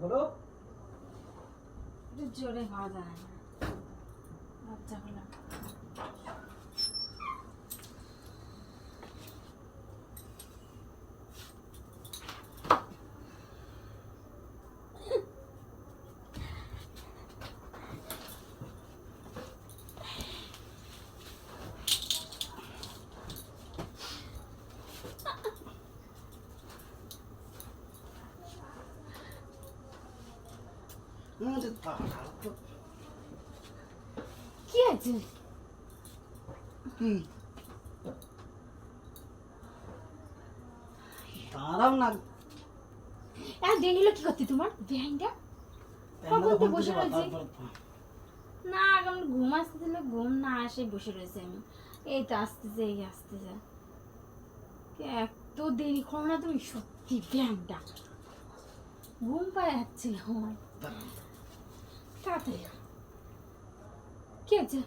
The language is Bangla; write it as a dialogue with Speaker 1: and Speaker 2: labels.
Speaker 1: হলো? জোরে খাওয়া যায়। না কি আছে
Speaker 2: কি দাঁড়াও না।
Speaker 1: আর ডেঙ্গিলো কি করতে তোমার? কখন তো বসে রয়েছি? না ঘুম আসতেছিল ঘুম না আসে বসে রয়েছে আমি। এই তো আসতেছে এই আসতেছে। এত দেরি করো না তুমি সত্যি ব্যায়ামটা ঘুম পায় যাচ্ছিল আমার। তাড়াতাড়ি কি আছে